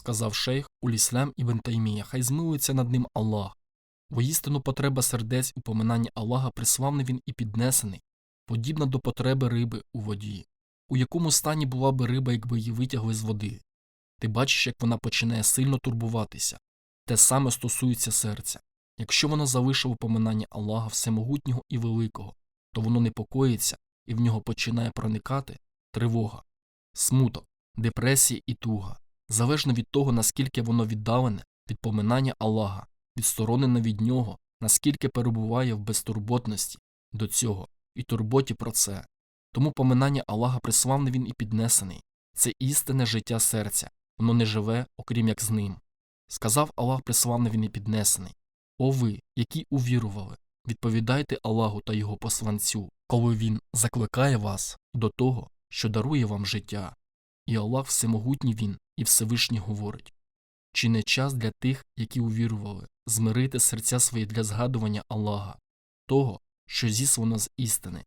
сказав шейх Уліслам Ібн Таймія, хай змилується над ним Аллах. Воістину потреба сердець у поминанні Аллаха приславний він і піднесений, подібна до потреби риби у воді. У якому стані була би риба, якби її витягли з води? Ти бачиш, як вона починає сильно турбуватися. Те саме стосується серця. Якщо воно залишило поминання Аллаха Всемогутнього і Великого, то воно непокоїться і в нього починає проникати тривога, смуток, депресія і туга, залежно від того, наскільки воно віддалене від поминання Аллаха, відсторонене від нього, наскільки перебуває в безтурботності до цього і турботі про це. Тому поминання Аллаха приславний він і піднесений це істинне життя серця, воно не живе, окрім як з ним. Сказав Аллах приславний він і піднесений. О ви, які увірували, відповідайте Аллаху та його посланцю, коли він закликає вас до того, що дарує вам життя. І Аллах всемогутній він і Всевишній говорить чи не час для тих, які увірували, змирити серця свої для згадування Аллаха, того, що зіслано з істини,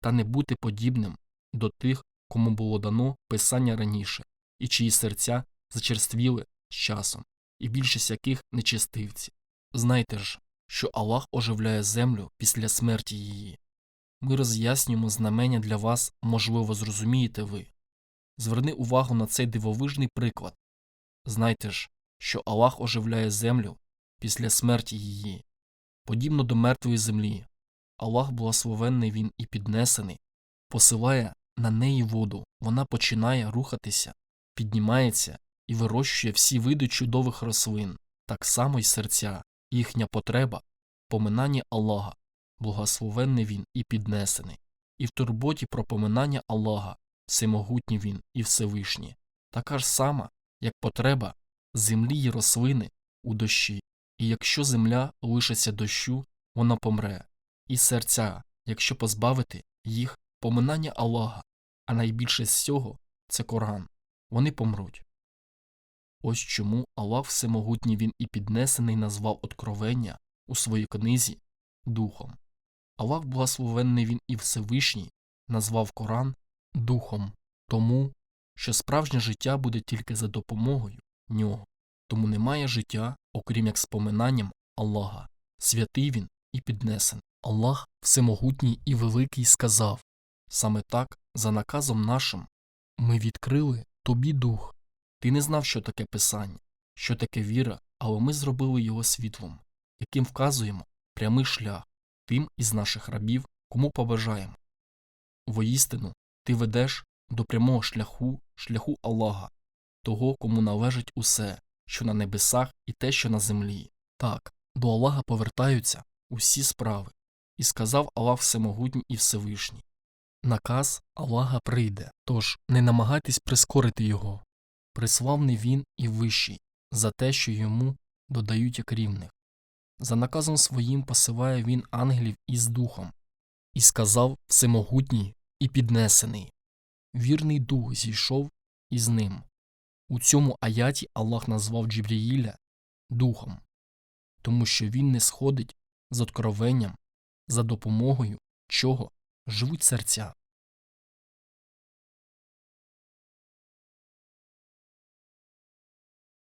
та не бути подібним до тих, кому було дано писання раніше, і чиї серця зачерствіли з часом, і більшість яких нечистивці. Знайте ж, що Аллах оживляє землю після смерті її. Ми роз'яснюємо знамення для вас, можливо, зрозумієте ви. Зверни увагу на цей дивовижний приклад. Знайте ж, що Аллах оживляє землю після смерті її, подібно до мертвої землі. Аллах благословенний він і піднесений, посилає на неї воду, вона починає рухатися, піднімається і вирощує всі види чудових рослин, так само й серця, їхня потреба, поминання Аллаха, благословенний він і піднесений, і в турботі про поминання Аллаха, всемогутній він і Всевишній, така ж сама, як потреба землі й рослини у дощі, і якщо земля лишиться дощу, вона помре, і серця, якщо позбавити їх поминання Аллаха, а найбільше з цього це Коран, вони помруть. Ось чому Аллах Всемогутній він і піднесений назвав откровення у своїй книзі Духом. Аллах благословенний він і Всевишній назвав Коран Духом, тому що справжнє життя буде тільки за допомогою нього, тому немає життя, окрім як споминанням Аллаха, святий він і піднесений. Аллах Всемогутній і Великий сказав саме так, за наказом нашим, ми відкрили тобі дух. Ти не знав, що таке писання, що таке віра, але ми зробили його світлом, яким вказуємо прямий шлях тим із наших рабів, кому побажаємо. Воістину, ти ведеш до прямого шляху, шляху Аллаха, того, кому належить усе, що на небесах і те, що на землі. Так, до Аллаха повертаються усі справи, і сказав Аллах Всемогутній і Всевишній. Наказ Аллаха прийде, тож не намагайтесь прискорити його. Приславний він і вищий, за те, що йому додають як рівних. За наказом своїм посилає він ангелів із духом, і сказав Всемогутній і піднесений. Вірний дух зійшов із ним. У цьому аяті Аллах назвав Джибріїля духом, тому що він не сходить з откровенням, за допомогою чого живуть серця.